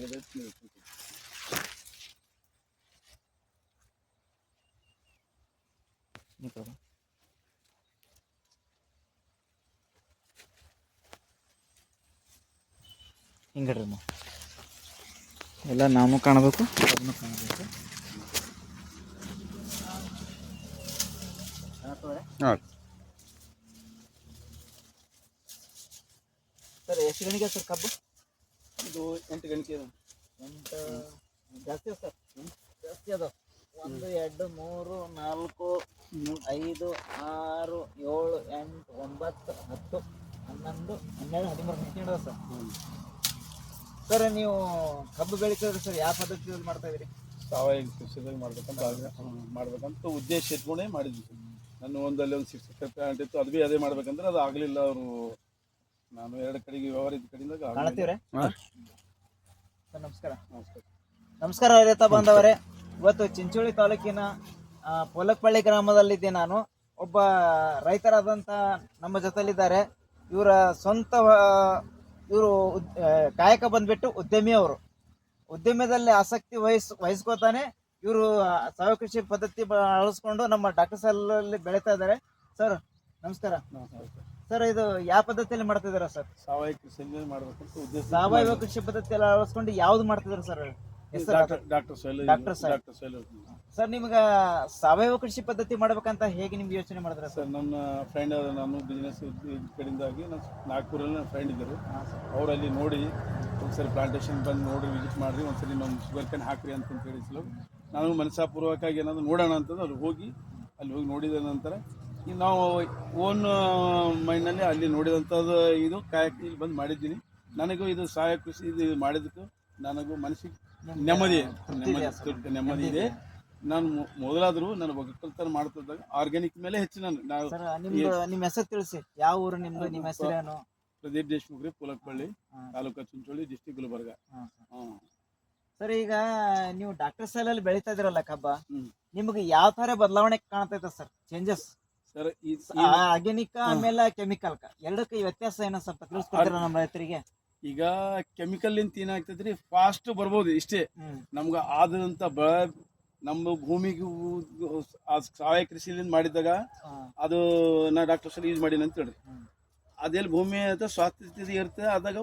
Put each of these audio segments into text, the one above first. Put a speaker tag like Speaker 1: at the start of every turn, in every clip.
Speaker 1: şeyde etmiyor çünkü. ನಾವು ಎಲ್ಲ ಕಾಣಬೇಕು ಅದನ್ನು ಕಾಣಬೇಕು ಸರ್ ಎಷ್ಟು ಗಂಟೆಗೆ ಸರ್ ಕಬ್ಬು
Speaker 2: ಇದು ಎಂಟು ಗಂಟೆ
Speaker 1: ಅದ ಎಂಟು ಜಾಸ್ತಿ ಅದ ಸರ್ ಜಾಸ್ತಿ ಅದ ಒಂದು ಎರಡು ಮೂರು ನಾಲ್ಕು ಐದು ಆರು ಏಳು ಎಂಟು ಒಂಬತ್ತು ಹತ್ತು ಹನ್ನೊಂದು ಹನ್ನೆರಡು ಹದಿಮೂರು ಗಂಟೆ ಅದ ಸರ್ ಸರ್ ನೀವು ಕಬ್ಬು ಬೆಳಿತಿದ್ರೆ ಸರ್ ಯಾವ ಪದ್ಧತಿಯಲ್ಲಿ ಮಾಡ್ತಾ ಇದ್ರಿ ಸಾವಯವ
Speaker 2: ಕೃಷಿದಲ್ಲಿ ಮಾಡ್ಬೇಕಂತ ಮಾಡ್ಬೇಕಂತ ಉದ್ದೇಶ ಇಟ್ಕೊಂಡೇ ಮಾಡಿದ್ವಿ ನನ್ನ ಒಂದಲ್ಲಿ ಒಂದು ಸಿಕ್ಸ್ ಇತ್ತು ಅದು ಭೀ ಅದೇ ಮಾಡ್ಬೇಕಂದ್ರೆ ಅದು ಆಗಲಿಲ್ಲ ಅವರು ನಾನು ಎರಡು ಕಡೆಗೆ ವ್ಯವಹಾರ ಇದ್ದ ಕಡೆಯಿಂದ
Speaker 1: ನಮಸ್ಕಾರ ನಮಸ್ಕಾರ ನಮಸ್ಕಾರ ರೈತ ಬಾಂಧವರೇ ಇವತ್ತು ಚಿಂಚೋಳಿ ತಾಲೂಕಿನ ಪೊಲಕ್ಪಳ್ಳಿ ಗ್ರಾಮದಲ್ಲಿದ್ದೆ ನಾನು ಒಬ್ಬ ರೈತರಾದಂಥ ನಮ್ಮ ಜೊತೆಲಿದ್ದಾರೆ ಇವರ ಸ್ವಂತ ಇವರು ಕಾಯಕ ಬಂದ್ಬಿಟ್ಟು ಉದ್ಯಮಿ ಅವರು ಉದ್ಯಮದಲ್ಲಿ ಆಸಕ್ತಿ ವಹಿಸ್ ವಹಿಸ್ಕೋತಾನೆ ಇವರು ಸಾವಯವ ಕೃಷಿ ಪದ್ಧತಿ ಅಳಿಸ್ಕೊಂಡು ನಮ್ಮ ಡಾಕ್ಟರ್ ಸಲಲ್ಲಿ ಬೆಳೀತಾ ಇದ್ದಾರೆ ಸರ್ ನಮಸ್ಕಾರ ನಮಸ್ಕಾರ ಸರ್ ಇದು ಯಾವ ಪದ್ಧತಿಯಲ್ಲಿ ಮಾಡ್ತಿದ್ದೀರಾ ಸರ್ ಸಾವಯವ ಕೃಷಿಯಲ್ಲಿ ಮಾಡ್ಬೇಕಂತ ಉದ್ದೇಶ ಸಾವಯವ ಕೃಷಿ ಪದ್ಧತಿಯಲ್ಲಿ ಅಳವಡಿಸ್ಕೊಂಡು ಯಾವ್ದು ಮಾಡ್ತಿದ್ದೀರಾ ಸರ್
Speaker 2: ಡಾಕ್ಟರ್ ಡಾಕ್ಟರ್
Speaker 1: ಸರ್ ನಿಮ್ಗೆ ಸಾವಯವ ಕೃಷಿ ಪದ್ಧತಿ ಮಾಡ್ಬೇಕಂತ ಹೇಗೆ ನಿಮ್ಗೆ ಯೋಚನೆ ಮಾಡಿದ್ರ ಸರ್ ನನ್ನ ಫ್ರೆಂಡ್ ನಾನು ಬಿಸ್ನೆಸ್
Speaker 2: ಕಡೆಯಿಂದಾಗಿ ನಾನು ನಾಗ್ಪುರಲ್ಲಿ ನನ್ನ ಫ್ರೆಂಡ್ ಇದ್ದರು ಅವರಲ್ಲಿ ನೋಡಿ ಒಂದ್ಸರಿ ಪ್ಲಾಂಟೇಶನ್ ಬಂದು ನೋಡಿ ವಿಸಿಟ್ ಮಾಡಿರಿ ಒಂದ್ಸರಿ ನಮ್ಮ ಶುಗರ್ ಕ್ಯಾನ್ ಹಾಕ್ರಿ ಅಂತ ಅಂತ ಹೇಳಿಸಲು ನಾನು ಮನಸ್ಸಾಪೂರ್ವಕವಾಗಿ ಏನಾದ್ರು ನೋಡೋಣ ಅಂತಂದು ಅಲ್ಲಿ ಹೋಗಿ ಅಲ್ಲಿ ಹೋಗಿ ನೋಡಿದ ನಂತರ ನಾವು ಓನ್ ಮೈಂಡ್ನಲ್ಲಿ ಅಲ್ಲಿ ನೋಡಿದಂಥದ್ದು ಇದು ಕಾಯಕ ಇಲ್ಲಿ ಬಂದು ಮಾಡಿದ್ದೀನಿ ನನಗೂ ಇದು ಸಹಾಯ ಕೃಷಿ ಇದು ಮಾಡಿದ್ದಕ್ಕೂ ನನಗೂ ಮನಸ್ಸಿಗೆ
Speaker 1: ನೆಮ್ಮದಿ ನೆಮ್ಮದಿ
Speaker 2: ನೆಮ್ಮದಿ ಇದೆ ನಾನು ಮೊದಲಾದರೂ ನನ್ನ ಒಕ್ಕಲ್ತನ ಮಾಡ್ತಿದ್ದಾಗ ಆರ್ಗ್ಯಾನಿಕ್ ಮೇಲೆ ಹೆಚ್ಚು ನಾನು ನಾವು
Speaker 1: ನಿಮ್ಮ ಹೆಸರು ತಿಳಿಸಿ ಯಾವ ಊರು ನಿಮ್ಮದು ನಿಮ್ಮ ಹೆಸರೇನು ಪ್ರದೀಪ್ ದೇಶಮುಖ್ರಿ ಪುಲಕ್ಪಳ್ಳಿ ತಾಲೂಕ ಚುಂಚೋಳಿ ಡಿಸ್ಟಿಕ್ ಗುಲ್ಬರ್ಗ ಸರ್ ಈಗ ನೀವು ಡಾಕ್ಟರ್ ಸಾಲಲ್ಲಿ ಬೆಳೀತಾ ಇದ್ರಲ್ಲ ಕಬ್ಬ ನಿಮಗೆ ಯಾವ ತರ ಬದಲಾವಣೆ ಕಾಣ್ತೈತೆ ಸರ್ ಚೇಂಜಸ್ ಸರ್ ಆರ್ಗ್ಯಾನಿಕ್ ಆಮೇಲೆ ಕೆಮಿಕಲ್ ಎರಡಕ್ಕೆ ವ್ಯತ್ಯಾಸ ಏನ ಸ್ವಲ್ಪ ತಿಳಿಸ್ಕೊಡ್ತೀರಾ ನಮ್ಮ ರೈತರಿಗೆ ಈಗ ಕೆಮಿಕಲ್ ಏನಾಗ್ತದ್ರಿ
Speaker 2: ಫಾಸ್ಟ್ ಬರ್ಬೋದು ಇಷ್ಟೇ ನಮ್ಗೆ ಆದಂತ ಬಳ ನಮ್ಮ ಭೂಮಿಗೂ ಸಾವಯವ ಕೃಷಿಲಿಂದ ಮಾಡಿದಾಗ ಅದು ನಾ ಡಾಕ್ಟರ್ ಸರ್ ಯೂಸ್ ಮಾಡಿನಿ ಅಂತ ಹೇಳಿ ಅದೆಲ್ಲಿ ಭೂಮಿ ಅಂತ ಸ್ವಾತಂತ್ರ್ಯ ಇರ್ತದೆ ಆದಾಗ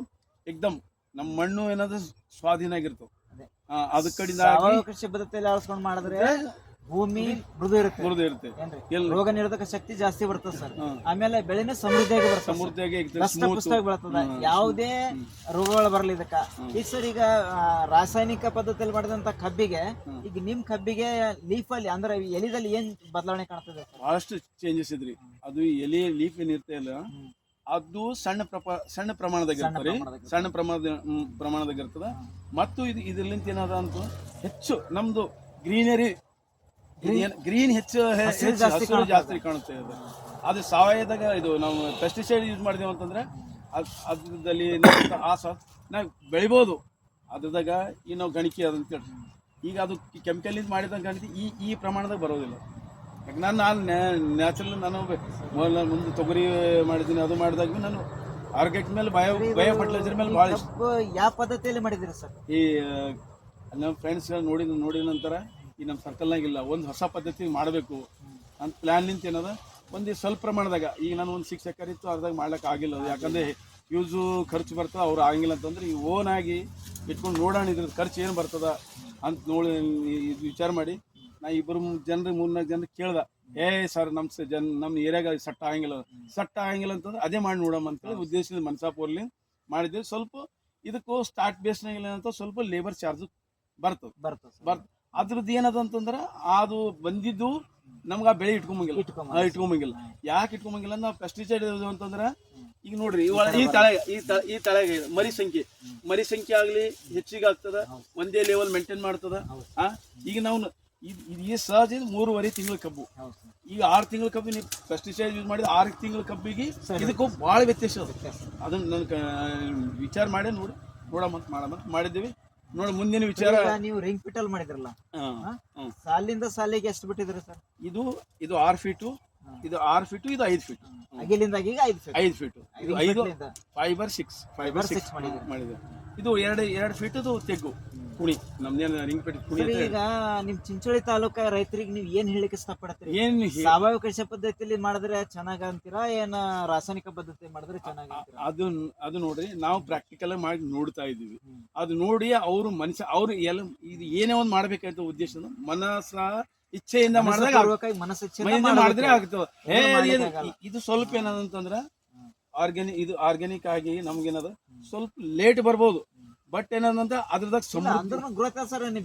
Speaker 2: ಎಕ್ದಮ್ ನಮ್ಮ ಮಣ್ಣು ಏನಾದ್ರು
Speaker 1: ಸ್ವಾಧೀನ ಆಗಿರ್ತವೆ ಅದ ಕೃಷಿ ಪದ್ಧತಿಯಲ್ಲಿ ಅಳಿಸ್ಕೊಂಡು ಮಾಡಿದ್ರೆ ಭೂಮಿ ಮೃದು ಇರುತ್ತೆ ಮೃದು ಇರುತ್ತೆ ರೋಗ ನಿರೋಧಕ ಶಕ್ತಿ ಜಾಸ್ತಿ ಬರ್ತದೆ ಸರ್ ಆಮೇಲೆ ಬೆಳೆನ ಸಮೃದ್ಧಿಯಾಗಿ ಬರ್ತದೆ ಸಮೃದ್ಧಿಯಾಗಿ ಇರ್ತದೆ, ಪುಸ್ತಕ ಯಾವುದೇ ರೋಗಗಳು ಬರಲಿ ಇದಕ್ಕ ಈಗ ಸರ್ ಈಗ ರಾಸಾಯನಿಕ ಪದ್ಧತಿಯಲ್ಲಿ ಮಾಡಿದಂತ ಕಬ್ಬಿಗೆ ಈಗ ನಿಮ್ ಕಬ್ಬಿಗೆ ಲೀಫ್ ಅಲ್ಲಿ ಅಂದ್ರೆ ಎಲಿದಲ್ಲಿ ಏನ್ ಬದಲಾವಣೆ ಕಾಣ್ತದೆ
Speaker 2: ಬಹಳಷ್ಟು ಚೇಂಜಸ್ ಇದ್ರಿ ಅದು ಎಲಿ ಲೀಫ್ ಏನ್ ಇಲ್ಲ ಅದು ಸಣ್ಣ ಪ್ರಪ ಸಣ್ಣ ಪ್ರಮಾಣದಾಗ ಸಣ್ಣ ಪ್ರಮಾಣದ ಪ್ರಮಾಣದಾಗ ಇರ್ತದ ಮತ್ತು ಇದು ಇದರ್ಲಿಂತ ಏನದ ಅಂತ ಹೆಚ್ಚು ನಮ್ದು ಗ್ರೀನರಿ ಗ್ರೀನ್ ಗ್ರೀನ್ ಹೆಚ್ಚು ಜಾಸ್ತಿ ಕಾಣುತ್ತೆ ಅದು ಅದು ಸಾವಯವದಾಗ ಇದು ನಾವು ಪೆಸ್ಟಿಸೈಡ್ ಯೂಸ್ ಮಾಡಿದೀವಿ ಅಂತಂದ್ರೆ ಅದ್- ಅದ್ರಲ್ಲಿ ಆಸ ಆ ಸ ನಾವು ಬೆಳಿಬೋದು ಅದ್ರದಾಗ ಈ ನಾವು ಗಣಿಕೆ ಅದಂತ ಕೇಳ್ತೀವಿ ಈಗ ಅದು ಇದು ಮಾಡಿದ ಗಣಿಕೆ ಈ ಈ ಪ್ರಮಾಣದಾಗ ಬರೋದಿಲ್ಲ ಯಾಕೆ ನಾನು ನಾನು ನ್ಯಾಚುರಲ್ ನಾನು ಮೊದಲು ಮುಂದೆ ತೊಗರಿ ಮಾಡಿದ್ದೀನಿ ಅದು ಮಾಡಿದಾಗ ನಾನು ಆರ್ಗ್ಯಾನಿಕ್ ಮೇಲೆ ಬಯೋ ಬಯೋ ಫರ್ಟಿಲೈಸರ್ ಮೇಲೆ ಭಾಳ
Speaker 1: ಯಾವ ಪದ್ಧತಿಯಲ್ಲಿ ಮಾಡಿದಿರಿ ಸರ್
Speaker 2: ಈ ನಮ್ಮ ಫ್ರೆಂಡ್ಸ್ ನೋಡಿದ ನೋಡಿದ ನಂತರ ಈ ನಮ್ಮ ಇಲ್ಲ ಒಂದು ಹೊಸ ಪದ್ಧತಿ ಮಾಡಬೇಕು ಅಂತ ಪ್ಲ್ಯಾನ್ ನಿಂತ ಏನದ ಒಂದು ಸ್ವಲ್ಪ ಪ್ರಮಾಣದಾಗ ಈಗ ನಾನು ಒಂದು ಶಿಕ್ಷಕರಿತ್ತು ಎಕರ್ ಇತ್ತು ಅರ್ಧಾಗ ಆಗಿಲ್ಲ ಯಾಕಂದರೆ ಯೂಸು ಖರ್ಚು ಬರ್ತದೆ ಅವ್ರು ಆಗಿಲ್ಲ ಅಂತಂದ್ರೆ ಈಗ ಓನಾಗಿ ಇಟ್ಕೊಂಡು ನೋಡೋಣ ಇದ್ರದ್ದು ಖರ್ಚು ಏನು ಬರ್ತದ ಅಂತ ನೋಡಿ ಇದು ವಿಚಾರ ಮಾಡಿ ನಾ ಇಬ್ಬರು ಜನರಿಗೆ ಮೂರ್ನಾಲ್ಕು ಜನ ಕೇಳ್ದೆ ಏ ಸರ್ ನಮ್ಮ ಜನ್ ನಮ್ಮ ಏರಿಯಾಗ ಸಟ್ಟ ಆಗಿಲ್ಲ ಸಟ್ಟ ಆಗಿಲ್ಲ ಅಂತಂದ್ರೆ ಅದೇ ಮಾಡಿ ನೋಡಮ್ಮ ಅಂತೇಳಿ ಉದ್ದೇಶದಿಂದ ಮನ್ಸಾಪುರ್ಲಿ ಮಾಡಿದ್ವಿ ಸ್ವಲ್ಪ ಇದಕ್ಕೂ ಸ್ಟಾರ್ಟ್ ಬೇಸ್ನಾಗಿಲ್ಲ ಅಂತ ಸ್ವಲ್ಪ ಲೇಬರ್ ಚಾರ್ಜ್ ಬರ್ತದೆ ಬರ್ತದೆ ಬರ್ತದೆ ಅದ್ರದ್ದು ಏನದ ಅಂತಂದ್ರೆ ಅದು ಬಂದಿದ್ದು ನಮ್ಗೆ ಆ ಬೆಳೆ ಇಟ್ಕೊಂಬಂಗಿಲ್ಲ ಇಟ್ಕೊಂಬಂಗಿಲ್ಲ. ಇಟ್ಕೊಂಬಂಗಿಲ್ಲ ಯಾಕೆ ಇಟ್ಕೊಂಬಂಗಿಲ್ಲ ನಾವು ಪೆಸ್ಟಿಸೈಡ್ ಅಂತಂದ್ರೆ ಈಗ ನೋಡ್ರಿ ಈ ಈ ತಳ- ಈ ಮರಿ ಸಂಖ್ಯೆ ಮರಿ ಸಂಖ್ಯೆ ಆಗ್ಲಿ ಹೆಚ್ಚಿಗೆ ಆಗ್ತದ ಒಂದೇ ಲೆವೆಲ್ ಮೇಂಟೈನ್ ಮಾಡ್ತದ ಈಗ ನಾವು ಇದು ಈ ಸಹಜ ಇದು ಮೂರುವರೆ ತಿಂಗಳ ಕಬ್ಬು ಈಗ ಆರು ತಿಂಗಳ ಕಬ್ಬಿ ನೀವು ಪೆಸ್ಟಿಸೈಡ್ ಯೂಸ್ ಮಾಡಿದ ಆರು ತಿಂಗಳ ಕಬ್ಬಿಗೆ ಇದಕ್ಕೂ ಭಾಳ ವ್ಯತ್ಯಾಸ ಅದನ್ನ ನನ್ನ ವಿಚಾರ ಮಾಡಿ ನೋಡಿ ನೋಡಮಂತ ಮಾಡಮಂತ ಮಾಡಿದ್ದೀವಿ
Speaker 1: ನೋಡಿ ಮುಂದಿನ ವಿಚಾರ ನೀವು ರಿಂಗ್ ಪಿಟಲ್ ಮಾಡಿದ್ರಲ್ಲ ಸಾಲಿಂದ ಸಾಲಿಗೆ ಎಷ್ಟು ಬಿಟ್ಟಿದ್ರಿ ಸರ್ ಇದು ಇದು ಆರು ಫೀಟು ಇದು ಆರ್ ಫೀಟು ಇದು ಐದು ಫೀಟ್ ಅಗಿಲಿಂದ ಈಗ ಐದು ಫೀಟ್ ಐದು
Speaker 2: ಫೀಟು ಇದು ಐದು ಫೈಬರ್ ಸಿಕ್ಸ್ ಫೈಬರ್ ಸಿಕ್ಸ್ ಮಾಡಿದ್ರು ಇದು ಎರಡು ಎರಡು ಫೀಟದು ತೆಗ್ಗು ಕುಣಿ ನಮ್ದೇನು ರಿಂಗ್ಪೇಟೆ ಕುಣಿ ಈಗ
Speaker 1: ನಿಮ್ ಚಿಂಚೋಳಿ ತಾಲೂಕ ರೈತರಿಗೆ ನೀವು ಏನ್ ಇಷ್ಟ ಪಡತ್ತೀರಿ ಏನ್ ಸಾವಯವ ಕೃಷಿ ಪದ್ಧತಿಯಲ್ಲಿ ಮಾಡಿದ್ರೆ ಚೆನ್ನಾಗ ಅಂತೀರಾ ಏನ ರಾಸಾಯನಿಕ ಪದ್ಧತಿ ಮಾಡಿದ್ರೆ ಚೆನ್ನಾಗಿ
Speaker 2: ಅದು ಅದು ನೋಡ್ರಿ ನಾವು ಪ್ರಾಕ್ಟಿಕಲ್ ಮಾಡಿ ನೋಡ್ತಾ ಇದ್ದೀವಿ ಅದು ನೋಡಿ ಅವರು ಮನುಷ್ಯ ಅವ್ರು ಎಲ್ಲ ಇದು ಏನೇ ಒಂದ್ ಮಾಡ್ಬೇಕಂತ ಉದ್ದೇಶ ಮನಸ್ಸ ಇಚ್ಛೆಯಿಂದ ಮಾಡಿದಾಗ ಮಾಡಿದ್ರೆ ಆಗ್ತದೆ ಇದು ಸ್ವಲ್ಪ ಏನದಂತಂದ್ರ ಆರ್ಗ್ಯಾನಿಕ್ ಇದು ಆರ್ಗ್ಯಾನಿಕ್ ಆಗಿ ನಮ್ಗೇನದ ಸ್ವಲ್ಪ ಲೇಟ್ ಬರ್ಬೋದು ಬಟ್ ಏನಂದ್ರೆ ಅದ್ರದಾಗ
Speaker 1: ಸಮೃದ್ಧ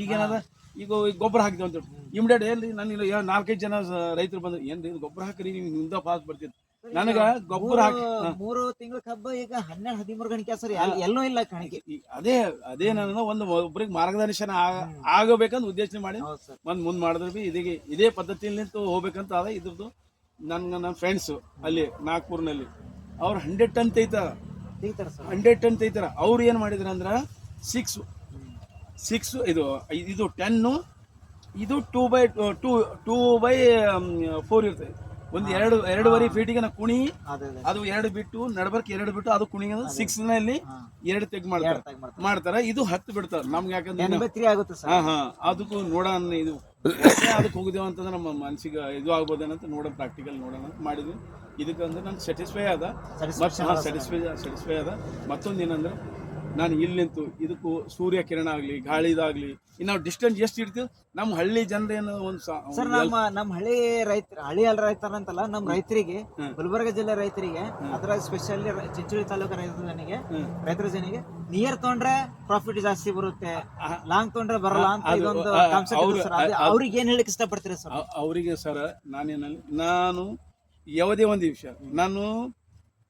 Speaker 2: ಈಗ ಏನದ ಈಗ ಗೊಬ್ಬರ ಹಾಕಿದ್ವಿ ಅಂತ ಇಮಿಡಿಯೇಟ್ ಏನ್ರಿ ನಾನು ನಾಲ್ಕೈದು ಜನ ರೈತರು ಬಂದ್ರು ಏನ್ರಿ ಗೊಬ್ಬರ ಹಾಕ್ರಿ ನೀವು ಹಿಂದ ಪಾಸ್ ಬರ್ತಿದ್
Speaker 1: ನನಗ ಗೊಬ್ಬರ ಹಾಕಿ ಮೂರು ತಿಂಗಳ ಕಬ್ಬ ಈಗ ಹನ್ನೆರಡು ಹದಿಮೂರು ಗಣಿಕೆ ಸರಿ ಎಲ್ಲೂ
Speaker 2: ಇಲ್ಲ ಕಾಣಿಕೆ ಅದೇ ಅದೇ ನನ್ನ ಒಂದು ಒಬ್ರಿಗೆ ಮಾರ್ಗದರ್ಶನ ಆಗಬೇಕಂತ ಉದ್ದೇಶ ಮಾಡಿ ಒಂದು ಮುಂದ್ ಮಾಡಿದ್ರು ಬಿ ಇದೀಗ ಇದೇ ಪದ್ಧತಿಯಲ್ಲಿ ಹೋಗ್ಬೇಕಂತ ಅದ ಇದ್ರದ್ದು ನನ್ನ ನನ್ನ ಫ್ರೆಂಡ್ಸ್ ಅಲ್ಲಿ ನಾಗ್ಪುರ್ನಲ್ಲಿ ಅವ್ರು ಹಂಡ್ರೆಡ್ ಟನ್ ತೈತ ಹಂಡ್ರೆಡ್ ಟನ್ ತೆಗಿತಾರ ಅವ್ರು ಏನು ಮಾಡಿದ್ರ ಅಂದ್ರೆ ಸಿಕ್ಸ್ ಸಿಕ್ಸ್ ಇದು ಇದು ಟೆನ್ನು ಇದು two by two two by four ಇರ್ತದೆ ಒಂದು ಎರಡು ಎರಡುವರೆ ಫೀಟಿಗೆ ನಾ ಕುಣಿ ಅದು ಎರಡು ಬಿಟ್ಟು ನಡ್ಬರ್ಕ್ ಎರಡು ಬಿಟ್ಟು ಅದು ಕುಣಿ ಸಿಕ್ಸ್ ನಲ್ಲಿ ಎರಡು ತೆಗ್ ಮಾಡ್ತಾರೆ ಮಾಡ್ತಾರೆ ಇದು ಹತ್ತು ಬಿಡ್ತಾರೆ ನಮ್ಗೆ ಯಾಕಂದ್ರೆ ಹಾ ಹಾ ಅದಕ್ಕೂ ನೋಡೋಣ ಇದು ಅದಕ್ಕೆ ಹೋಗಿದ್ದೇವೆ ಅಂತಂದ್ರೆ ನಮ್ಮ ಮನಸ್ಸಿಗೆ ಇದು ಆಗ್ಬೋದೇನಂತ ನೋಡೋಣ ಪ್ರಾಕ್ಟಿಕಲ್ ನೋಡೋಣ ಅಂತ ಮಾಡಿದ್ವಿ ಇದಕ್ಕೆ ನಾನು ಸ್ಯಾಟಿಸ್ಫೈ ಅದ ಸ್ಯಾಟಿಸ್ಫೈ ಸ್ಯಾಟಿಸ್ಫೈ ಅದ ಮತ್ತೊಂದು ಏನಂದ್ರೆ ನಾನು ಇಲ್ಲಿ ನಿಂತು ಇದಕ್ಕೂ ಸೂರ್ಯ ಕಿರಣ ಆಗಲಿ ಗಾಳಿದಾಗಲಿ ಇನ್ನು ಡಿಸ್ಟೆನ್ಸ್ ಎಷ್ಟು ಇಡ್ತೀವಿ ನಮ್ಮ ಹಳ್ಳಿ ಜನರೇನು ಒಂದು
Speaker 1: ಸರ್ ನಮ್ಮ ನಮ್ಮ ಹಳ್ಳಿ ರೈತರು ಹಳ್ಳಿ ಅಲ್ಲ ರೈತರಂತಲ್ಲ ನಮ್ಮ ರೈತರಿಗೆ ಗುಲ್ಬರ್ಗ ಜಿಲ್ಲೆ ರೈತರಿಗೆ ಅದರ ಸ್ಪೆಷಲಿ ಚಿಂಚೋಳಿ ತಾಲೂಕು ರೈತ ಜನಿಗೆ ರೈತರ ಜನಿಗೆ ನಿಯರ್ ತೊಗೊಂಡ್ರೆ ಪ್ರಾಫಿಟ್ ಜಾಸ್ತಿ ಬರುತ್ತೆ ಲಾಂಗ್ ತೊಗೊಂಡ್ರೆ ಬರಲ್ಲ ಅಂತ ಇದೊಂದು ಅವ್ರಿಗೆ
Speaker 2: ಏನು ಹೇಳಕ್ ಇಷ್ಟಪಡ್ತೀರಾ ಸರ್ ಅವರಿಗೆ ಸರ್ ನಾನೇನಲ್ಲಿ ನಾನು ಯಾವುದೇ ಒಂದು ವಿಷಯ ನಾನು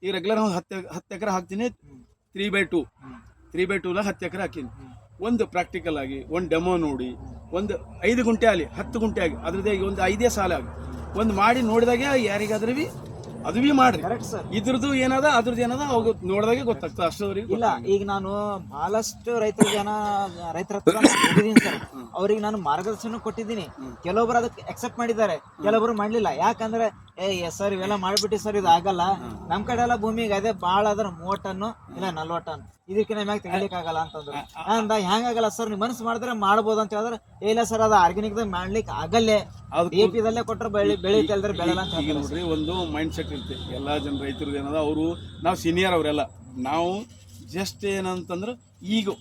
Speaker 2: ಈ ರೆಗ್ಯುಲರ್ ಹತ್ತು ಹತ್ತು ಎಕರೆ ಹಾಕ್ತೀನಿ three by two three by ಟೂಲ ಹತ್ತು ಎಕರೆ ಹಾಕಿನಿ ಒಂದು ಪ್ರಾಕ್ಟಿಕಲ್ ಆಗಿ ಒಂದು ಡೆಮೋ ನೋಡಿ ಒಂದು ಐದು ಗುಂಟೆ ಆಗಲಿ ಹತ್ತು ಗುಂಟೆ ಆಗಿ ಅದ್ರದ್ದೇ ಒಂದು ಐದೇ ಸಾಲ ಆಗಿ ಒಂದು ಮಾಡಿ ನೋಡಿದಾಗ ಯಾರಿಗಾದ್ರೂ ಬಿ ಅದು
Speaker 1: ಬಿ ಮಾಡ್ರಿ ಇದ್ರದ್ದು ಏನದ ಅದ್ರದ್ದು ಏನದ ಅವಾಗ ನೋಡಿದಾಗೆ ಗೊತ್ತಾಗ್ತದೆ ಅಷ್ಟದವ್ರಿಗೆ ಇಲ್ಲ ಈಗ ನಾನು ಬಹಳಷ್ಟು ರೈತರ ಜನ ರೈತರ ಸರ್ ಅವ್ರಿಗೆ ನಾನು ಮಾರ್ಗದರ್ಶನ ಕೊಟ್ಟಿದ್ದೀನಿ ಕೆಲವೊಬ್ರು ಅದಕ್ಕೆ ಎಕ್ಸೆಪ್ಟ್ ಮಾಡಿದ್ದಾರೆ ಕೆಲವೊಬ್ರು ಮಾಡ್ಲಿಲ್ಲ ಯಾಕಂದ್ರೆ ಏ ಸರ್ ಇವೆಲ್ಲ ಮಾಡ್ಬಿಟ್ಟಿ ಸರ್ ಇದು ಆಗಲ್ಲ ನಮ್ ಕಡೆ ಎಲ್ಲ ಭೂಮಿಗೆ ಅದೇ ಭಾಳ ಅದ್ರ ಮೂವತ್ತನ್ನು ಇಲ್ಲ ನಲ್ವತ್ತನ್ನು ಇದಕ್ಕಿಂತ ಮ್ಯಾಗ ತೆಗಿಲಿಕ್ಕಾಗಲ್ಲ ಅಂತಂದ್ರು ಅಂದ ಹೆಂಗಾಗಲ್ಲ ಸರ್ ನೀವು ಮನಸ್ಸು ಮಾಡಿದ್ರೆ ಮಾಡ್ಬೋದು ಅಂತ ಹೇಳಿದ್ರೆ ಇಲ್ಲ ಸರ್ ಅದು ಆರ್ಗ್ಯಾನಿಕ್ದಾಗ ಮಾಡ್ಲಿಕ್ಕೆ ಆಗಲ್ಲೇ ಡಿ ಪಿ ದಲ್ಲೇ ಕೊಟ್ಟರೆ ಬೆಳಿ ಬೆಳೀತಾ ಇಲ್ದ್ರೆ ಬೆಳೆಲ್ಲ ಅಂತ ನೋಡ್ರಿ
Speaker 2: ಒಂದು ಮೈಂಡ್ ಸೆಟ್ ಇರುತ್ತೆ ಎಲ್ಲ ಜನ ರೈತರದ್ದು ಏನದ ಅವರು ನಾವು ಸೀನಿಯರ್ ಅವರೆಲ್ಲ ನಾವು ಜಸ್ಟ್ ಏನಂತಂದ್ರೆ ಈಗ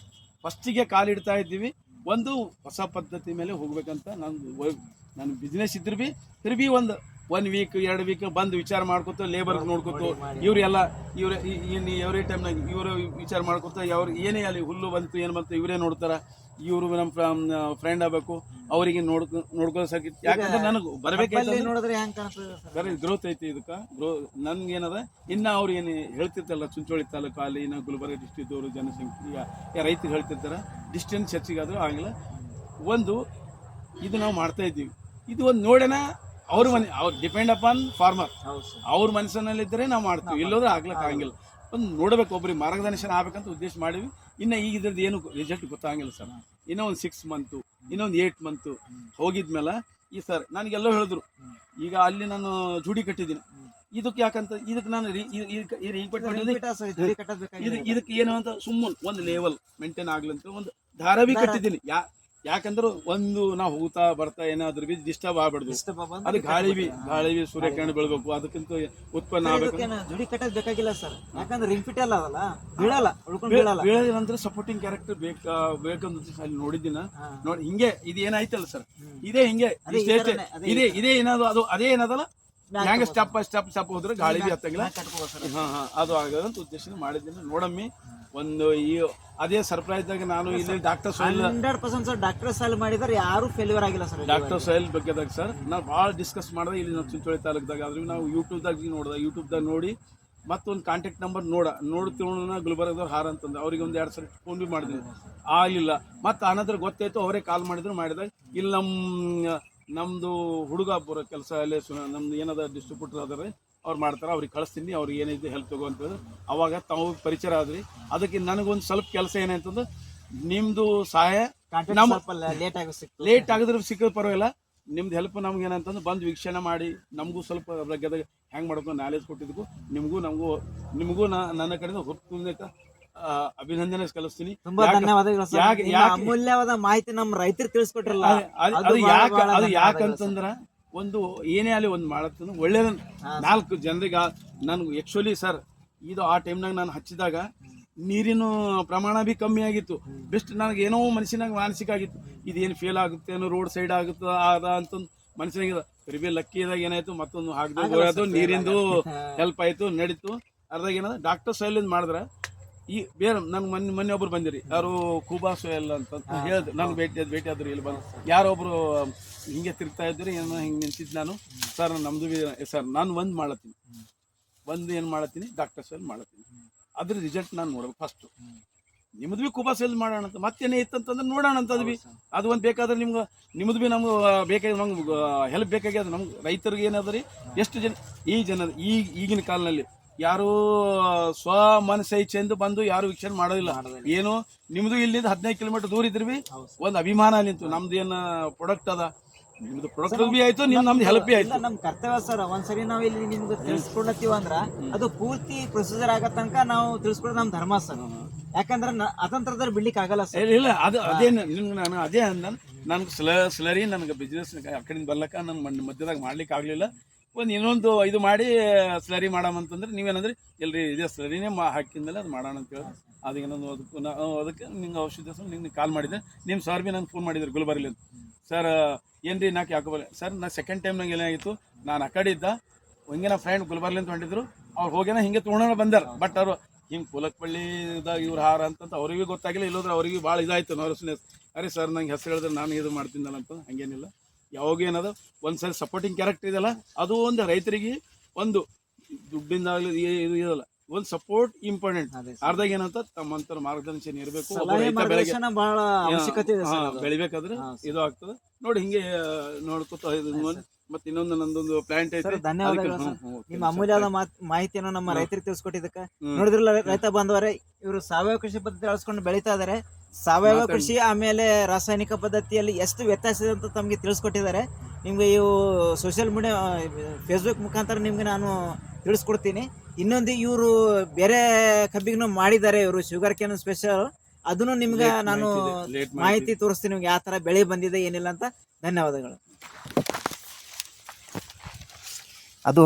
Speaker 2: ಫಸ್ಟಿಗೆ ಕಾಲಿಡ್ತಾ ಇದ್ದೀವಿ ಒಂದು ಹೊಸ ಪದ್ಧತಿ ಮೇಲೆ ಹೋಗ್ಬೇಕಂತ ನಾನು ನನ್ನ ಬಿಸ್ನೆಸ್ ಇದ್ರೂ ಭೀ ಬಿ ಒಂದು ಒನ್ ವೀಕ್ ಎರಡು ವೀಕ್ ಬಂದು ವಿಚಾರ ಮಾಡ್ಕೊತ ಲೇಬರ್ ನೋಡ್ಕೊತು ಇವ್ರೆಲ್ಲ ಇವ್ರ ಇನ್ನು ಎವ್ರಿ ಟೈಮ್ನಾಗ ಇವರು ವಿಚಾರ ಮಾಡ್ಕೊತ ಅವ್ರು ಏನೇ ಅಲ್ಲಿ ಹುಲ್ಲು ಬಂತು ಏನು ಬಂತು ಇವರೇ ನೋಡ್ತಾರ ಇವರು ನಮ್ಮ ಫ್ರೆಂಡ್ ಆಗಬೇಕು ಅವರಿಗೆ ನೋಡ್ಕೋ ನೋಡ್ಕೊಳ್ಸಕ್ಕೆ ಯಾಕಂದ್ರೆ ನನಗೆ ಗ್ರೋತ್ ಐತಿ ಇದಕ್ಕ ಗ್ರೋ ನನ್ಗೆ ಏನದ ಇನ್ನ ಅವ್ರು ಏನು ಹೇಳ್ತಿರ್ತಲ್ಲ ಚುಂಚೋಳಿ ತಾಲೂಕು ಅಲ್ಲಿ ಇನ್ನು ಗುಲ್ಬರ್ಗ ಡಿಸ್ಟಿಕ್ದವರು ಜನಸಂಖ್ಯೆ ರೈತರು ಹೇಳ್ತಿರ್ತಾರೆ ಡಿಸ್ಟೆನ್ಸ್ ಹೆಚ್ಚಿಗಾದರೂ ಆಗಿಲ್ಲ ಒಂದು ಇದು ನಾವು ಮಾಡ್ತಾ ಇದ್ದೀವಿ ಇದು ಒಂದು ನೋಡೋಣ ಅವ್ರ ಮನೆ ಅವ್ರು ಡಿಪೆಂಡ್ ಅಪಾನ್ ಫಾರ್ಮರ್ ಅವ್ರ ಮನಸ್ಸಿನಲ್ಲಿದ್ದರೆ ನಾವು ಮಾಡ್ತೀವಿ ಇಲ್ಲೋದ್ರೆ ಆಗ್ಲಕ್ಕೆ ಆಗಂಗಿಲ್ಲ ಒಂದು ನೋಡಬೇಕು ಒಬ್ಬರಿಗೆ ಮಾರ್ಗದರ್ಶನ ಆಗ್ಬೇಕಂತ ಉದ್ದೇಶ ಮಾಡಿವಿ ಇನ್ನ ಈಗ ಇದ್ರದ್ದು ಏನು ರಿಸಲ್ಟ್ ಗೊತ್ತಾಗಂಗಿಲ್ಲ ಸರ್ ಇನ್ನೂ ಒಂದು ಸಿಕ್ಸ್ ಮಂತು ಇನ್ನೊಂದು ಏಟ್ ಮಂತು ಹೋಗಿದ್ಮೇಲೆ ಈ ಸರ್ ನನಗೆಲ್ಲ ಹೇಳಿದ್ರು ಈಗ ಅಲ್ಲಿ ನಾನು ಜೂಡಿ ಕಟ್ಟಿದ್ದೀನಿ ಇದಕ್ಕೆ ಯಾಕಂತ ಇದಕ್ಕೆ ನಾನು ಇದಕ್ಕೆ ಏನು ಅಂತ ಸುಮ್ಮನೆ ಒಂದು ಲೆವೆಲ್ ಮೇಂಟೈನ್ ಆಗ್ಲಂತ ಒಂದು ಧಾರಾವಿ ಕಟ್ಟಿದ್ದೀನಿ ಯಾ ಯಾಕಂದ್ರೆ ಒಂದು ನಾವು ಹೋಗ್ತಾ ಬರ್ತಾ ಏನಾದ್ರು ಬಿ ಡಿಸ್ಟರ್ಬ್ ಆಗ್ಬಾರ್ದು ಅದು ಗಾಳಿ ಬಿ ಗಾಳಿ ಬಿ ಸೂರ್ಯಕಿರಣ ಬೀಳ್ಬೇಕು ಅದಕ್ಕಿಂತ ಉತ್ಪನ್ನ
Speaker 1: ಜುಡಿ ಕಟ್ಟಕ್ ಬೇಕಾಗಿಲ್ಲ ಸರ್ ಯಾಕಂದ್ರೆ ಅದಲ್ಲ ಬೀಳಲ್ಲ ಬೀಳಲ್ಲ ಅಂದ್ರೆ
Speaker 2: ಸಪೋರ್ಟಿಂಗ್ ಕ್ಯಾರೆಕ್ಟರ್ ಬೇಕಾ ಬೇಕಂತ ಅಲ್ಲಿ ನೋಡಿದ್ದೀನ ನೋಡಿ ಹಿಂಗೆ ಇದು ಏನಾಯ್ತಲ್ಲ ಸರ್ ಇದೇ ಹಿಂಗೆ ಇದೇ ಇದೇ ಏನಾದ್ರು ಅದು ಅದೇ ಏನದಲ್ಲ ಹ್ಯಾಂಗ ಸ್ಟೆಪ್ ಸ್ಟೆಪ್ ಸ್ಟೆಪ್ ಹೋದ್ರೆ ಗಾಳಿ ಬಿ ಹತ್ತಂಗಿಲ್ಲ ಹಾ ಹಾ ಅದು ಆಗದಂತ ಉದ್ದೇಶ ಮಾಡಿದ್ದೀನಿ ನೋಡಮ್ಮಿ ಒಂದು ಈ ಅದೇ ಸರ್ಪ್ರೈಸ್ದಾಗ ನಾನು ಇಲ್ಲಿ doctor Sohail hundred
Speaker 1: percent sir doctor Sohail ಮಾಡಿದ್ರೆ ಯಾರು ಫೇಲ್ಯೂರ್ ಆಗಿಲ್ಲ ಸರ್ ಡಾಕ್ಟರ್
Speaker 2: ಸೊಹೇಲ್ ಬಗ್ಗೆದಾಗ ಸರ್ ನಾವು ಭಾಳ ಡಿಸ್ಕಸ್ ಮಾಡಿದೆ ಇಲ್ಲಿ ನಾವು ಚಿಂಚೋಳಿ ತಾಲೂಕದಾಗ ಆದ್ರೆ ನಾವು ಯೂಟ್ಯೂಬ್ದಾಗ ನೋಡಿದೆ ಯೂಟ್ಯೂಬ್ದಾಗ ನೋಡಿ ಮತ್ತೊಂದು ಕಾಂಟ್ಯಾಕ್ಟ್ ನಂಬರ್ ನೋಡ ನೋಡಿ ಗುಲ್ಬರ್ಗದವ್ರು ಹಾರ ಅಂತಂದ್ರೆ ಅವ್ರಿಗೆ ಒಂದು ಎರಡು ಸರಿ ಫೋನ್ ಭೀ ಮಾಡಿದ್ವಿ ಆಗಲಿಲ್ಲ ಮತ್ತು ಅನ್ನೋದ್ರ ಗೊತ್ತಾಯ್ತು ಅವರೇ ಕಾಲ್ ಮಾಡಿದ್ರು ಮಾಡಿದಾಗ ಇಲ್ಲಿ ನಮ್ಮ ನಮ್ಮದು ಹುಡುಗ ಬರೋ ಕೆಲಸ ಅಲ್ಲೇ ನಮ್ದು ಏನದ ಡಿಸ್ಟ್ರಿಬ್ಯೂಟರ್ ಆದರೆ ಅವ್ರು ಮಾಡ್ತಾರೆ ಅವ್ರಿಗೆ ಕಳಿಸ್ತೀನಿ ಅವ್ರಿಗೆ ಏನಿದೆ ಹೆಲ್ಪ್ ತಗೋ ಅವಾಗ ತಾವು ಪರಿಚಯ ಆದ್ರಿ ಅದಕ್ಕೆ ನನಗೊಂದು ಸ್ವಲ್ಪ ಕೆಲಸ ಏನಂತಂದ್ರೆ ನಿಮ್ದು ಸಹಾಯ ನಮ್ಮ ಲೇಟ್
Speaker 1: ಆಗಿ ಸಿಕ್ಕ ಲೇಟ್
Speaker 2: ಆಗಿದ್ರೆ ಸಿಕ್ಕಿದ ಪರವಾಗಿಲ್ಲ ನಿಮ್ದು ಹೆಲ್ಪ್ ನಮ್ಗೆ ಏನಂತಂದ್ರೆ ಬಂದು ವೀಕ್ಷಣೆ ಮಾಡಿ ನಮಗೂ ಸ್ವಲ್ಪ ಅದ್ರ ಗದಗ ಮಾಡ್ಕೊಂಡು ನಾಲೆಜ್ ಕೊಟ್ಟಿದ್ದಕ್ಕೂ ನಿಮಗೂ ನಮಗೂ ನಿಮಗೂ ನನ್ನ ಕಡೆಯಿಂದ ಹೊತ್ತು ಅಭಿನಂದನೆ ಕಲಿಸ್ತೀನಿ
Speaker 1: ಅಮೂಲ್ಯವಾದ ಮಾಹಿತಿ ನಮ್ಮ ರೈತರು ತಿಳಿಸ್ಕೊಟ್ರಲ್ಲ ಅದು ಯಾಕೆ ಅದು ಯಾಕಂತಂದ್ರ ಒಂದು
Speaker 2: ಏನೇ ಆಗಲಿ ಒಂದು ಮಾಡತ್ತಂದ್ರೆ ಒಳ್ಳೇದನ್ನ ನಾಲ್ಕು ಜನರಿಗೆ ನನಗೆ ಆ್ಯಕ್ಚುಲಿ ಸರ್ ಇದು ಆ ಟೈಮ್ನಾಗ ನಾನು ಹಚ್ಚಿದಾಗ ನೀರಿನ ಪ್ರಮಾಣ ಭೀ ಕಮ್ಮಿ ಆಗಿತ್ತು ಬೆಸ್ಟ್ ನನಗೆ ಏನೋ ಮನಸ್ಸಿನಾಗ ಮಾನಸಿಕ ಆಗಿತ್ತು ಇದೇನು ಫೇಲ್ ಆಗುತ್ತೆ ಏನೋ ರೋಡ್ ಸೈಡ್ ಆಗುತ್ತೆ ಅದ ಅಂತಂದು ಮನಸ್ಸಿನಾಗ ಲಕ್ಕಿ ಲಕ್ಕಿದಾಗ ಏನಾಯ್ತು ಮತ್ತೊಂದು ಹಾಕಿದಾಗ ನೀರಿಂದು ಹೆಲ್ಪ್ ಆಯಿತು ನಡೀತು ಅರ್ಧಾಗ ಏನದ ಡಾಕ್ಟರ್ ಸೈಲಿಂದ ಮಾಡಿದ್ರೆ ಈ ಬೇರೆ ನನ್ಗೆ ಮೊನ್ನೆ ಮೊನ್ನೆ ಒಬ್ರು ಬಂದಿರಿ ಯಾರು ಕುಬಾಸು ಎಲ್ಲ ಅಂತ ಹೇಳಿದ್ರು ನಾನು ಭೇಟಿ ಭೇಟಿ ಆದ್ರು ಇಲ್ಲಿ ಬಂದು ಯಾರೊಬ್ರು ಹಿಂಗೆ ತಿರ್ತಾ ಇದ್ರಿ ಏನೋ ಹಿಂಗೆ ನಿಂತಿದ್ದು ನಾನು ಸರ್ ನಮ್ಮದು ಸರ್ ನಾನು ಒಂದು ಮಾಡತ್ತೀನಿ ಒಂದು ಏನು ಮಾಡತ್ತೀನಿ ಡಾಕ್ಟರ್ ಸೋಯಲ್ ಮಾಡತ್ತೀನಿ ಅದ್ರ ರಿಸಲ್ಟ್ ನಾನು ನೋಡ್ಬೇಕು ಫಸ್ಟು ನಿಮ್ದು ಭೀ ಕೂಬಾ ಎಲ್ಲಿ ಮಾಡೋಣ ಅಂತ ಮತ್ತೇನೇ ಇತ್ತಂತಂದ್ರೆ ನೋಡೋಣ ಅಂತ ಅದ್ವಿ ಅದು ಒಂದು ಬೇಕಾದ್ರೆ ನಿಮ್ಗೆ ನಿಮ್ದು ಭೀ ನಮ್ಗೆ ಬೇಕಾಗಿ ನಮ್ಗೆ ಹೆಲ್ಪ್ ಅದು ನಮ್ಗೆ ರೈತರಿಗೆ ಏನಾದ್ರಿ ಎಷ್ಟು ಜನ ಈ ಜನ ಈ ಈಗಿನ ಕಾಲದಲ್ಲಿ ಯಾರು ಸ್ವ ಮನಸ್ಸೈಚೆಂದು ಬಂದು ಯಾರು ವೀಕ್ಷಣೆ ಮಾಡೋದಿಲ್ಲ ಏನು ನಿಮ್ದು ಇಲ್ಲಿಂದ ಹದಿನೈದು ಕಿಲೋಮೀಟರ್ ದೂರ ಇದ್ರಿ ಒಂದು ಅಭಿಮಾನ ನಿಂತು ನಮ್ದು ಏನು ಪ್ರೊಡಕ್ಟ್ ಅದ ನಿಮ್ದು ಪ್ರೊಡಕ್ಟ್ ಬಿ ಆಯ್ತು ನಿಮ್ ನಮ್ದು ಹೆಲ್ಪ್ ಬಿ ಆಯ್ತು
Speaker 1: ನಮ್ ಕರ್ತವ್ಯ ಸರ್ ಒಂದ್ಸರಿ ನಾವ್ ಇಲ್ಲಿ ನಿಮ್ಗೆ ತಿಳಿಸ್ಕೊಡತ್ತೀವಿ ಅಂದ್ರ ಅದು ಪೂರ್ತಿ ಪ್ರೊಸೀಜರ್ ಆಗ ತನಕ ನಾವು ತಿಳಿಸ್ಕೊಡೋದು ನಮ್ ಧರ್ಮ ಸರ್ ಯಾಕಂದ್ರೆ ಅತಂತ್ರದಲ್ಲಿ ಬಿಡ್ಲಿಕ್ಕೆ ಆಗಲ್ಲ ಸರ್ ಇಲ್ಲ ಅದು ಅದೇ ನಾನು ಅದೇ ಅಂದ
Speaker 2: ನನ್ಗೆ ಸ್ಲ ಸ್ಲರಿ ನನಗೆ ಬಿಸ್ನೆಸ್ ಆ ಕಡೆಯಿಂದ ಬರ್ಲಕ್ಕ ನನ್ನ ಮಧ್ಯದಾಗ ಮಾಡ್ಲಿಕ್ಕೆ ಆಗ್ಲಿಲ್ಲ ಒಂದು ಇನ್ನೊಂದು ಇದು ಮಾಡಿ ಸ್ಲರಿ ಮಾಡಮಂತಂದ್ರೆ ನೀವೇನಂದ್ರೆ ರೀ ಇದೇ ಸ್ಲರಿನೇ ಮಾ ಹಾಕಿದ್ಮೇಲೆ ಅದು ಮಾಡೋಣ ಅಂತೇಳಿ ಅದು ನಾನು ಅದಕ್ಕೆ ಅದಕ್ಕೆ ನಿಂಗೆ ಔಷಧಿ ನಿಮ್ಗೆ ನಿಂಗೆ ಕಾಲ್ ಮಾಡಿದೆ ನಿಮ್ಮ ಸರ್ ಬಿ ನಂಗೆ ಫೋನ್ ಮಾಡಿದ್ರು ಗುಲ್ಬರ್ಲಿ ಸರ್ ಏನು ರೀ ನಾಲ್ಕು ಯಾಕೋಬಲ್ಲ ಸರ್ ನಾ ಸೆಕೆಂಡ್ ಟೈಮ್ ನಂಗೆ ಏನಾಗಿತ್ತು ನಾನು ಆ ಕಡೆ ಇದ್ದ ಹಂಗೆನ ಫ್ರೆಂಡ್ ಗುಲ್ಬರ್ಲಿ ಅಂತ ಹೊಂಟಿದ್ರು ಅವ್ರು ಹೋಗ್ಯಾನ ಹಿಂಗೆ ತೊಗೊಂಡ ಬಂದಾರ ಬಟ್ ಅವರು ಹಿಂಗೆ ಪುಲಕ್ಪಳ್ಳಿದಾಗ ಇವ್ರು ಹಾರ ಅಂತಂತ ಅವ್ರಿಗೆ ಗೊತ್ತಾಗಿಲ್ಲ ಇಲ್ಲೋದ್ರೆ ಅವ್ರಿಗೆ ಭಾಳ ಇದಾಯ್ತು ನಾವು ಅರೆ ಸರ್ ನಂಗೆ ಹೆಸರು ಹೇಳಿದ್ರೆ ನಾನು ಇದು ಮಾಡ್ತೀನಲ್ಲ ಅಂತ ಹಂಗೇನಿಲ್ಲ ಯಾವಾಗ ಏನದ ಒಂದು ಸಪೋರ್ಟಿಂಗ್ ಕ್ಯಾರೆಕ್ಟರ್ ಇದೆಯಲ್ಲ ಅದು ಒಂದು ರೈತರಿಗೆ ಒಂದು ದುಡ್ಡಿಂದ ಇದು ಒಂದು ಸಪೋರ್ಟ್ ಇಂಪಾರ್ಟೆಂಟ್ ಅರ್ಧಾಗ ಏನಂತ ತಮ್ಮಂತರ ಮಾರ್ಗದರ್ಶನ ಇರಬೇಕು ಬೆಳಿಬೇಕಾದ್ರೆ ಇದು ಆಗ್ತದೆ ನೋಡಿ ಹಿಂಗೆ ನೋಡ್ಕೊತ ಮತ್ತೆ ಇನ್ನೊಂದು ನಂದೊಂದು ಪ್ಲಾಂಟ್ ಐತೆ ಧನ್ಯವಾದಗಳು ನಿಮ್ಮ ಅಮೂಲ್ಯವಾದ
Speaker 1: ಮಾಹಿತಿಯನ್ನು ನಮ್ಮ ರೈತರಿಗೆ ತಿಳಿಸ್ಕೊಟ್ಟಿದ್ದಕ್ಕೆ ನೋಡಿದ್ರಲ್ಲ ರೈತ ಬಾಂಧವರೇ ಇವರು ಸಾವಯವ ಕೃಷಿ ಪದ್ಧತಿ ಅಳಿಸ್ಕೊಂಡು ಬೆಳೀತಾ ಇದಾರೆ ಸಾವಯವ ಕೃಷಿ ಆಮೇಲೆ ರಾಸಾಯನಿಕ ಪದ್ಧತಿಯಲ್ಲಿ ಎಷ್ಟು ವ್ಯತ್ಯಾಸ ಇದೆ ಅಂತ ತಮಗೆ ತಿಳಿಸ್ಕೊಟ್ಟಿದ್ದಾರೆ ನಿಮಗೆ ಇವು ಸೋಷಿಯಲ್ ಮೀಡಿಯಾ ಫೇಸ್ಬುಕ್ ಮುಖಾಂತರ ನಿಮಗೆ ನಾನು ತಿಳಿಸ್ಕೊಡ್ತೀನಿ ಇನ್ನೊಂದು ಇವರು ಬೇರೆ ಕಬ್ಬಿಗೂ ಮಾಡಿದ್ದಾರೆ ಇವರು ಶುಗರ್ ಕೇನ್ ಸ್ಪೆಷಲ್ ಅದನ್ನು ನಿಮ್ಗೆ ನಾನು ಮಾಹಿತಿ ತೋರಿಸ್ತೀನಿ ನಿಮ್ಗೆ ಯಾವ ತರ ಬೆಳೆ ಬಂದಿದೆ ಏನಿಲ್ಲ ಅಂತ ಧನ್ಯವಾದಗಳು ಅದು